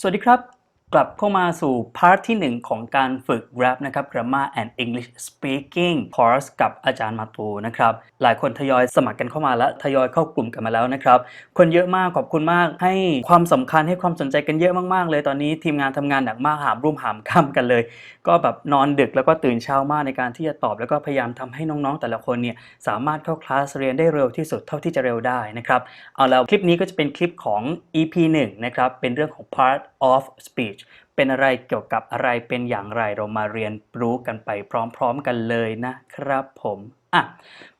สวัสดีครับ กลับเข้ามาสู่พาร์ทที่ 1 ของการฝึก rap นะครับ grammar and English speaking course กับอาจารย์มาตูนะครับ หลายคนทยอยสมัครกันเข้ามาแล้วทยอยเข้ากลุ่มกันมาแล้วนะครับ คนเยอะมากขอบคุณมากให้ความสำคัญให้ความสนใจกันเยอะมากๆ เลยตอนนี้ทีมงานทำงานหนักมากหามรุ่มหามค่ำกันเลย ก็แบบนอนดึกแล้วก็ตื่นเช้ามากในการที่จะตอบ แล้วก็พยายามทำให้น้องๆ แต่ละคนเนี่ยสามารถเข้าคลาสเรียนได้เร็วที่สุดเท่าที่จะเร็วได้นะครับเอาแล้วคลิปนี้ก็จะเป็นคลิปของ EP 1นะครับเป็นเรื่องของ part of speech เป็นอะไรเกี่ยวกับอะไรเป็นอย่างไรเรามาเรียนรู้กันไปพร้อมๆกันเลยนะครับผมอะ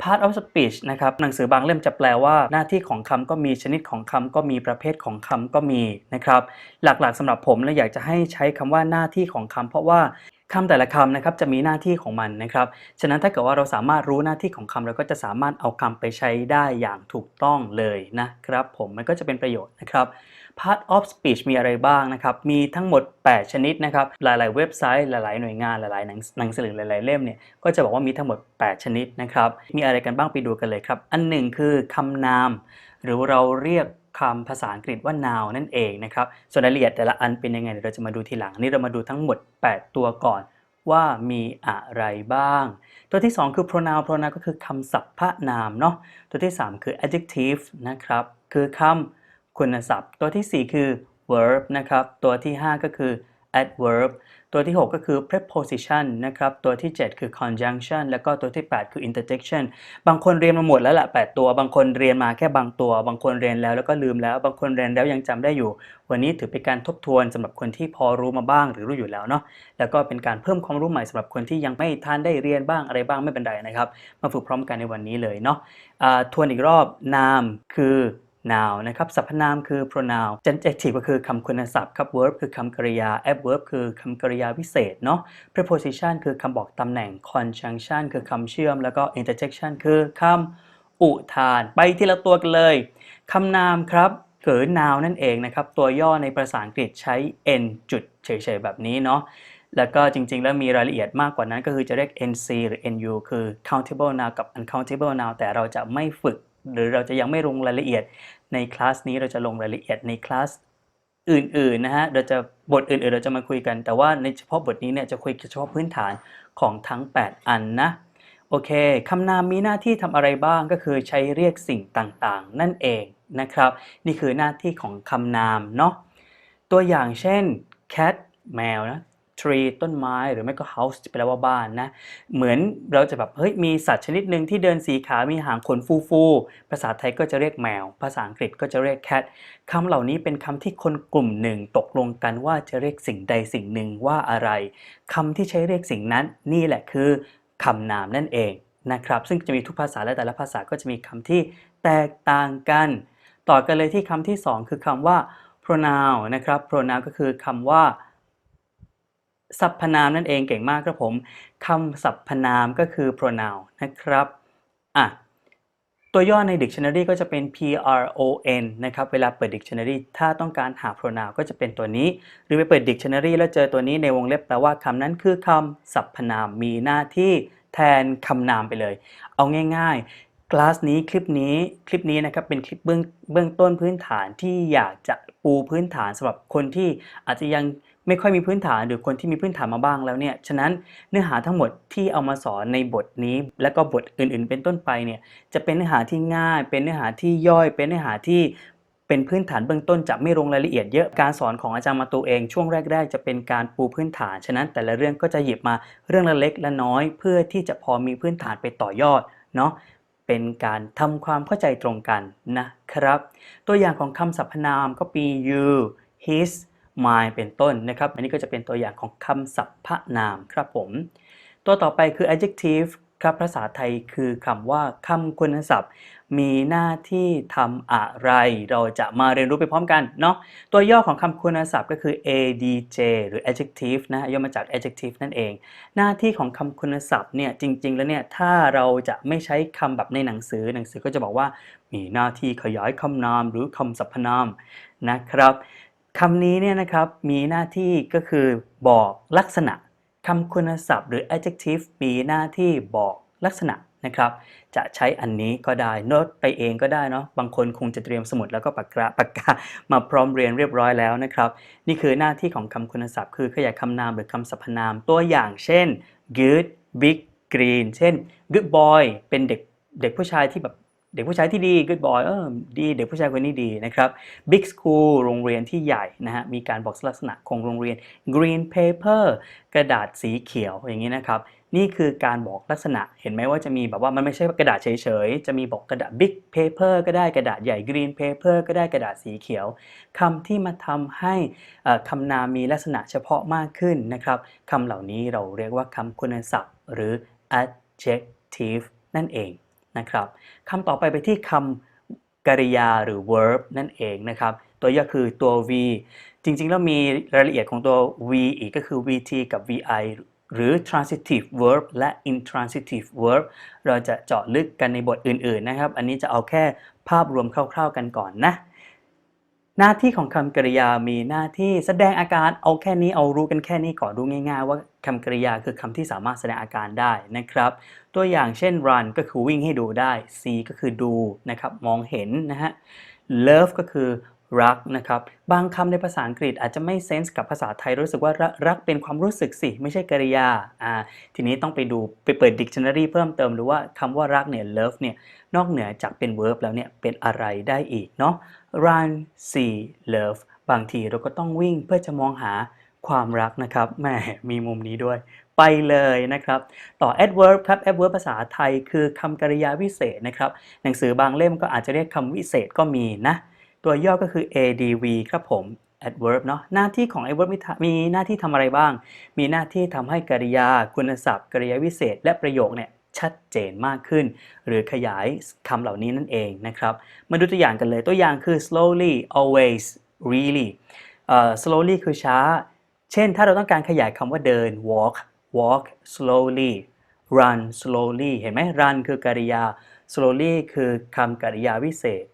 part of speech นะครับ หนังสือบางเล่มจะแปลว่า หน้าที่ของคำก็มีชนิดของคำก็มีประเภทของคำก็มีนะครับ หลักๆสำหรับผมและอยากจะให้ใช้คำว่าหน้าที่ของคำเพราะว่าคำแต่ละคำนะครับจะมีหน้าที่ของมันนะครับ ฉะนั้นถ้าเกิดว่าเราสามารถรู้หน้าที่ของคำเราก็จะสามารถเอาคำไปใช้ได้อย่างถูกต้องเลยนะครับ ผมมันก็จะเป็นประโยชน์นะครับ part of speech มีอะไรบ้างนะครับ มีทั้งหมด 8 ชนิดนะครับ หลายๆ เว็บไซต์ หลาย ๆ หน่วยงาน หลาย ๆ หนังสือหลาย ๆ เล่มเนี่ย ก็จะบอกว่ามีทั้งหมด 8 ชนิดนะครับ มีอะไรกันบ้างไปดูกันเลยครับ อันหนึ่งคือคำนาม หรือเราเรียกคำภาษาอังกฤษว่า noun นั่นเองนะครับ ส่วนรายละเอียดแต่ละอันเป็นยังไงเดี๋ยวเราจะมาดูทีหลังอันนี้เรามาดูทั้งหมด 8 ตัวก่อนว่ามีอะไรบ้าง ตัวที่ 2 คือ pronoun pronoun ก็คือคำศัพท์พระนามเนาะ ตัวที่ 3 คือ adjective นะครับ คือคำ คุณศัพท์ ตัวทีสี่ 4 คือ verb นะครับ ตัวที่ 5 ก็คือ adverb ตัวที่ 6 ก็คือ preposition นะครับ ตัวที่ 7 คือ conjunction แล้วก็ตัวที่ 8 คือ interjection บางคนเรียนมาหมดแล้วแหละ8ตัว บางคนเรียนมาแค่บางตัว บางคนเรียนแล้วแล้วก็ลืมแล้ว บางคนเรียนแล้วยังจำได้อยู่ วันนี้ถือเป็นการทบทวนสำหรับคนที่พอรู้มาบ้างหรือรู้อยู่แล้วเนาะ แล้วก็เป็นการเพิ่มความรู้ใหม่สำหรับคนที่ยังไม่ทันได้เรียนบ้างอะไรบ้างไม่เป็นไรนะครับ มาฝึกพร้อมกันในวันนี้เลยเนาะอ่าทวนอีกรอบนามคือ noun นะครับสรรพนามคือ pronoun adjective ก็คือคำคุณศัพท์ครับ verb คือคำกริยา adverb คือคำกริยาวิเศษเนาะ preposition คือคำบอกตำแหน่ง conjunction คือคำเชื่อม แล้วก็ interjection คือคำอุทาน ไปทีละตัวกันเลยคำนามครับหรือ noun นั่นเองนะครับ ตัวย่อในภาษาอังกฤษใช้ n จุดเฉยๆแบบนี้เนาะแล้วก็จริงๆ แล้วมีรายละเอียดมากกว่านั้นก็คือจะเรียก NC หรือ NU คือ countable noun กับ uncountable noun แต่เราจะไม่ฝึก หรือเราจะยังไม่ลงรายละเอียด ในคลาสนี้เราจะลงรายละเอียดในคลาสอื่นๆนะฮะเราจะบทอื่นๆ เราจะมาคุยกัน แต่ว่าในเฉพาะบทนี้เนี่ยจะคุยเฉพาะพื้นฐานของทั้ง 8 อันนะโอเคคำนามมีหน้าที่ทำอะไรบ้างก็คือใช้เรียกสิ่งต่างๆ นั่นเองนะครับ นี่คือหน้าที่ของคำนามเนาะตัวอย่างเช่น cat แมวนะ tree ต้นไม้หรือไม่ก็ house แปลว่าบ้านนะ เหมือนเราจะแบบเฮ้ยมีสัตว์ชนิดหนึ่งที่เดินสีขา มีหางขนฟูๆ ภาษาไทยก็จะเรียกแมว ภาษาอังกฤษก็จะเรียก cat คำเหล่านี้เป็นคำที่คนกลุ่มหนึ่งตกลงกันว่าจะเรียกสิ่งใดสิ่งหนึ่งว่าอะไรคำที่ใช้เรียกสิ่งนั้นนี่แหละคือคำนามนั่นเองนะครับซึ่งจะมีทุกภาษาและแต่ละภาษาก็จะมีคำที่แตกต่างกัน ต่อกันเลยที่คำที่สองคือคำว่า pronoun นะครับ pronoun ก็คือคำว่า สรรพนามนั่นเองเก่งมากครับผมคำสรรพนามก็คือ pronoun นะครับอะตัวย่อใน dictionary ก็จะเป็น p r o n นะครับ เวลาเปิด dictionary ถ้าต้องการหา pronoun ก็จะเป็นตัวนี้ หรือไปเปิด dictionary แล้วเจอตัวนี้ในวงเล็บแปลว่าคำนั้นคือคำสรรพนามมีหน้าที่แทนคำนามไปเลย เอาง่ายๆ คลาสนี้คลิปนี้คลิปนี้นะครับเป็นคลิปเบื้องเบื้องต้นพื้นฐานที่อยากจะปูพื้นฐานสำหรับคนที่อาจจะยัง ไม่ค่อยมีพื้นฐานหรือคนที่มีพื้นฐานมาบ้างแล้วเนี่ย ฉะนั้นเนื้อหาทั้งหมดที่เอามาสอนในบทนี้ และก็บทอื่นๆ เป็นต้นไปเนี่ยจะเป็นเนื้อหาที่ง่าย เป็นเนื้อหาที่ย่อย เป็นเนื้อหาที่เป็นพื้นฐานเบื้องต้นจะไม่ลงรายละเอียดเยอะการสอนของอาจารย์มาตูเองช่วงแรก ๆ จะเป็นการปูพื้นฐาน ฉะนั้นแต่ละเรื่องก็จะหยิบมาเรื่องละเล็กละน้อย เพื่อที่จะพอมีพื้นฐานไปต่อยอดเนาะเป็นการทำความเข้าใจตรงกันนะครับ ตัวอย่างของคำสรรพนามก็มี you his my เป็นต้นนะครับ อันนี้ก็จะเป็นตัวอย่างของคำสรรพนามครับผม ตัวต่อไปคือ adjective ครับภาษาไทยคือคำว่าคำคุณศัพท์ มีหน้าที่ทำอะไร เราจะมาเรียนรู้ไปพร้อมกันเนาะตัวย่อของคำคุณศัพท์ก็คือ adj หรือ adjective นะย่อมาจาก adjective นั่นเอง หน้าที่ของคำคุณศัพท์เนี่ยจริง ๆ แล้วเนี่ยถ้าเราจะไม่ใช้คำแบบในหนังสือหนังสือก็จะบอกว่า มีหน้าที่ขยายคำนามหรือคำสรรพนามนะครับ คำนี้เนี่ยนะครับมีหน้าที่ก็คือบอกลักษณะคำคุณศัพท์หรือ adjective มีหน้าที่บอกลักษณะนะครับ จะใช้อันนี้ก็ได้โน้ตไปเองก็ได้เนาะบางคนคงจะเตรียมสมุดแล้วก็ปากกาปากกามาพร้อมเรียนเรียบร้อยแล้วนะครับ นี่คือหน้าที่ของคำคุณศัพท์ คือขยายคำนามหรือคำสรรพนามตัวอย่างเช่น good big green เช่น good boy เป็นเด็กเด็กผู้ชายที่แบบ เด็กผู้ชายที่ดี good boy เออดี เด็กผู้ชายคนนี้ดีนะครับ big school โรงเรียนที่ใหญ่นะฮะ มีการบอกลักษณะของโรงเรียน green paper กระดาษสีเขียวอย่างนี้นะครับ นี่คือการบอกลักษณะ เห็นไหมว่าจะมีแบบว่ามันไม่ใช่กระดาษเฉยๆ จะมีบอกกระดาษ big paper ก็ได้กระดาษใหญ่ green paper ก็ได้กระดาษสีเขียวคำที่มาทำให้คำนามมีลักษณะเฉพาะมากขึ้นนะครับคำเหล่านี้เราเรียกว่าคำคุณศัพท์หรือ adjective นั่นเอง นะครับคำต่อไปไปที่คำกริยาหรือ verb นั่นเองนะครับ ตัวย่อคือตัว v จริงๆ แล้วมีรายละเอียดของตัว v อีกก็คือ vt กับ vi หรือ transitive verb และ intransitive verb เราจะเจาะลึกกันในบทอื่นๆนะครับ อันนี้จะเอาแค่ภาพรวมคร่าวๆกันก่อนนะ หน้าที่ของคำกริยามีหน้าที่แสดงอาการเอาแค่นี้เอารู้กันแค่นี้ก่อนรู้ง่าย ๆ ว่าคำกริยาคือคำที่สามารถแสดงอาการได้นะครับ ตัวอย่างเช่น run ก็คือวิ่งให้ดูได้ see ก็คือดูนะครับมองเห็นนะฮะ love ก็คือรักนะครับบางคำในภาษาอังกฤษอาจจะไม่เซนส์กับภาษาไทยรู้สึกว่ารักเป็นความรู้สึกสิ ไม่ใช่กริยาอ่าทีนี้ต้องไปดูไปเปิด dictionary เพิ่มเติมดูว่าคำว่ารักเนี่ย love เนี่ยนอกเหนือจากเป็น verb แล้วเนี่ยเป็นอะไรได้อีกเนาะ run see love บางทีเราก็ต้องวิ่งเพื่อจะมองหาความรักนะครับแหมมีมุมนี้ด้วย ไปเลยนะครับ ต่อ adverb ครับ adverb ภาษาไทยคือคำกริยาวิเศษนะครับ หนังสือบางเล่มก็อาจจะเรียกคำวิเศษก็มีนะ ตัวย่อก็คือ adv ครับผม adverb เนาะหน้าที่ของ adverb มีหน้าที่ทำอะไรบ้าง มีหน้าที่ทำให้กริยา คุณศัพท์กริยาวิเศษ และประโยคเนี่ยชัดเจนมากขึ้น หรือขยายคำเหล่านี้นั่นเองนะครับ มาดูตัวอย่างกันเลยตัวอย่างคือ slowly always really เอ่อ slowly คือช้า เช่นถ้าเราต้องการขยายคำว่าเดิน walk walk slowly run slowly เห็นไหม run คือกริยา slowly คือคำกริยาวิเศษ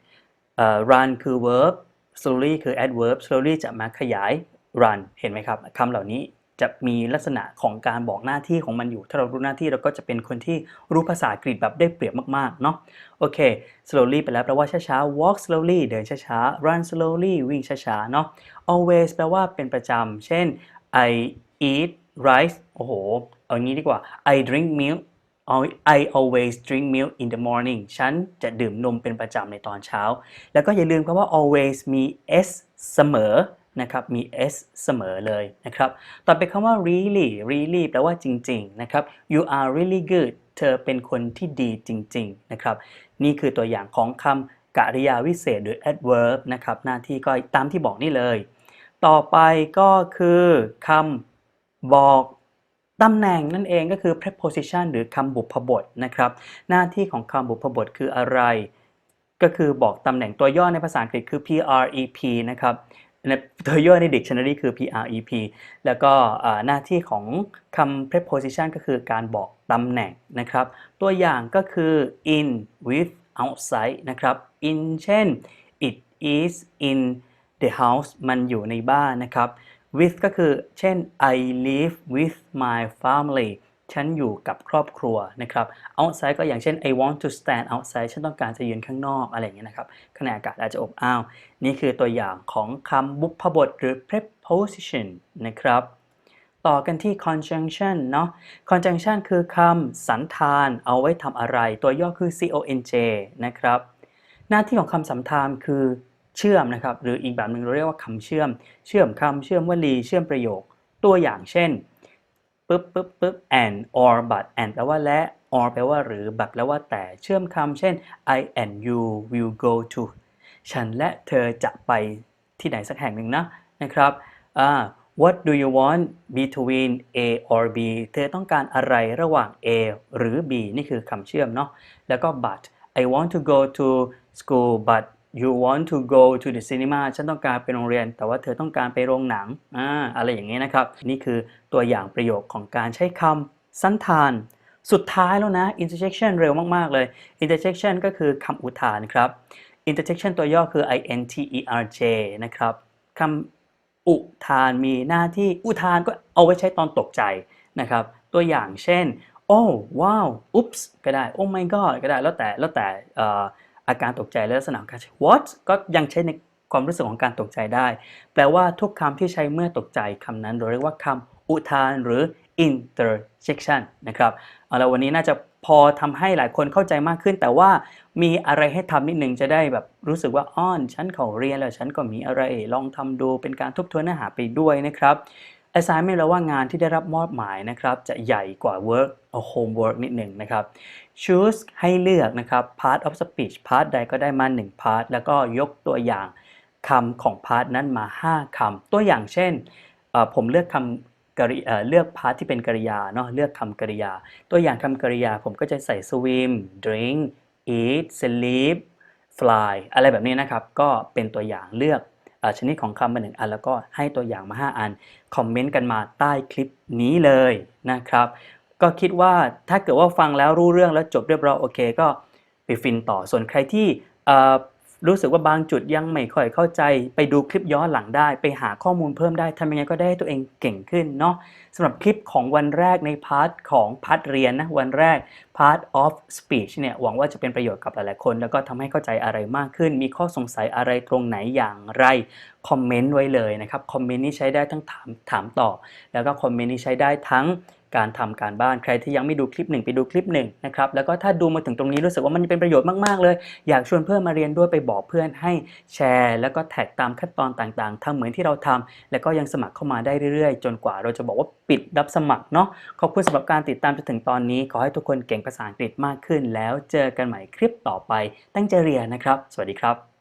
เอ่อ run คือ verb slowly คือ adverb slowly จะมาขยาย run เห็นไหมครับคำเหล่านี้จะมีลักษณะของการบอกหน้าที่ของมันอยู่ ถ้าเรารู้หน้าที่เราก็จะเป็นคนที่รู้ภาษาอังกฤษแบบได้เปรียบมากๆ เนาะโอเค slowly ไปแล้วแปลว่าช้าๆ walk slowly เดินช้าๆ run slowly วิ่งช้าๆ เนาะ always แปลว่าเป็นประจำ เช่น I eat rice โอ้โห เอางี้ดีกว่า I drink milk I always drink milk in the morning ฉันจะดื่มนมเป็นประจำในตอนเช้า แล้วก็อย่าลืมครับว่า always มี s เสมอนะครับ มี s เสมอเลยนะครับ ต่อไปคำว่า really really แปลว่าจริง ๆ นะครับ you are really good เธอเป็นคนที่ดีจริง ๆ นะครับ นี่คือตัวอย่างของคำกริยาวิเศษหรือ adverb นะครับ หน้าที่ก็ตามที่บอกนี่เลย ต่อไปก็คือคำ บอกตำแหน่งนั่นเองก็คือ preposition หรือคำบุพบทนะครับ หน้าที่ของคำบุพบทคืออะไร ก็คือบอกตำแหน่งตัวย่อในภาษาอังกฤษคือ prep นะครับตัวย่อใน dictionary คือ prep แล้วก็หน้าที่ของคำ preposition ก็คือการบอกตำแหน่งนะครับ ตัวอย่างก็คือ in with outside นะครับ in เช่น it is in the house มันอยู่ในบ้านนะครับ with ก็คือ เช่น I live with my family ฉันอยู่กับครอบครัวนะครับ outside ก็อย่างเช่น I want to stand outside ฉันต้องการจะยืนข้างนอกอะไรอย่างเงี้ยนะครับขณะอากาศอาจจะอบอ้าว นี่คือตัวอย่างของคำบุพบทหรือ preposition นะครับ ต่อกันที่ conjunction เนาะ conjunction คือคำสันธานเอาไว้ทำอะไร ตัวย่อคือ conj นะครับ หน้าที่ของคำสันธานคือ เชื่อมนะครับ หรืออีกแบบหนึ่งเราเรียกว่าคำเชื่อม เชื่อมคำเชื่อมวลีเชื่อมประโยค ตัวอย่างเช่นปึ๊บปึ๊บปึ๊บ and or but and แปลว่าและ or แปลว่าหรือ but แปลว่าแต่ เชื่อมคำเช่น I and you will go to ฉันและเธอจะไปที่ไหนสักแห่งหนึ่งนะนะครับอ่า What do you want between A or B เธอต้องการอะไรระหว่าง A หรือ B นี่คือคำเชื่อมเนาะ แล้วก็ but I want to go to school but you want to go to the cinema ฉันต้องการไปโรงเรียน แต่ว่าเธอต้องการไปโรงหนังอ่าอะไรอย่างนี้นะครับ นี่คือตัวอย่างประโยคของการใช้คำสันธาน สุดท้ายแล้วนะ interjection เร็วมาก ๆ เลย interjection ก็คือคำอุทานครับ interjection ตัวย่อคือ interj นะครับคำอุทานมีหน้าที่อุทานก็เอาไว้ใช้ตอนตกใจนะครับ ตัวอย่างเช่นโอ้ว้าวอุ๊ปส์ก็ได้โอ้ my god ก็ได้แล้วแต่แล้วแต่ อาการตกใจและลักษณะของการใช้ what ก็ยังใช้ในความรู้สึกของการตกใจได้ แปลว่าทุกคำที่ใช้เมื่อตกใจคำนั้นเราเรียกว่าคำอุทานหรือ interjection นะครับ เอาละวันนี้น่าจะพอทำให้หลายคนเข้าใจมากขึ้น แต่ว่ามีอะไรให้ทำนิดนึงจะได้แบบรู้สึกว่าอ้อนฉันเขาเรียนแล้วฉันก็มีอะไรลองทำดูเป็นการทบทวนเนื้อหาไปด้วยนะครับ assignment แปลว่างานที่ได้รับมอบหมายนะครับจะใหญ่กว่า work เอา homework นิดหนึ่งนะครับ choose ให้เลือกนะครับ part of speech part ใดก็ได้มา 1 part แล้วก็ยกตัวอย่างคำของ part นั้นมา 5คำตัวอย่างเช่น ผมเลือกคำกริเอ่อเลือก part ที่เป็นกริยาเนาะเลือกคำกริยา ตัวอย่างคำกริยาผมก็จะใส่ swim drink eat sleep fly อะไรแบบนี้นะครับ ก็เป็นตัวอย่างเลือก ชนิดของคำมาหนึ่งอัน แล้วก็ให้ตัวอย่างมา 5 อัน คอมเมนต์กันมาใต้คลิปนี้เลยนะครับ ก็คิดว่าถ้าเกิดว่าฟังแล้วรู้เรื่องแล้วจบเรียบร้อยโอเค ก็ไปฟินต่อส่วนใครที่ รู้สึกว่าบางจุดยังไม่ค่อยเข้าใจ ไปดูคลิปย้อนหลังได้ ไปหาข้อมูลเพิ่มได้ทำยังไงก็ได้ให้ตัวเองเก่งขึ้นเนาะสำหรับคลิปของวันแรกในพาร์ทของพาร์ทเรียนนะวันแรก part of speech เนี่ยหวังว่าจะเป็นประโยชน์กับหลายๆคน แล้วก็ทำให้เข้าใจอะไรมากขึ้น มีข้อสงสัยอะไรตรงไหนอย่างไรคอมเมนต์ไว้เลยนะครับคอมเมนต์นี้ใช้ได้ทั้งถามถามตอบแล้วก็คอมเมนต์นี้ใช้ได้ทั้ง การทำการบ้านใครที่ยังไม่ดูคลิปหนึ่งไปดูคลิปหนึ่งนะครับแล้วก็ถ้าดูมาถึงตรงนี้รู้สึกว่ามันเป็นประโยชน์มากๆเลย อยากชวนเพื่อนมาเรียนด้วยไปบอกเพื่อนให้แชร์ แล้วก็แท็กตามขั้นตอนต่างๆทำเหมือนที่เราทำแล้วก็ยังสมัครเข้ามาได้เรื่อยๆ จนกว่าเราจะบอกว่าปิดรับสมัครเนาะขอบคุณสำหรับการติดตามจนถึงตอนนี้ ขอให้ทุกคนเก่งภาษาอังกฤษมากขึ้น แล้วเจอกันใหม่คลิปต่อไป ตั้งใจเรียนนะครับ สวัสดีครับ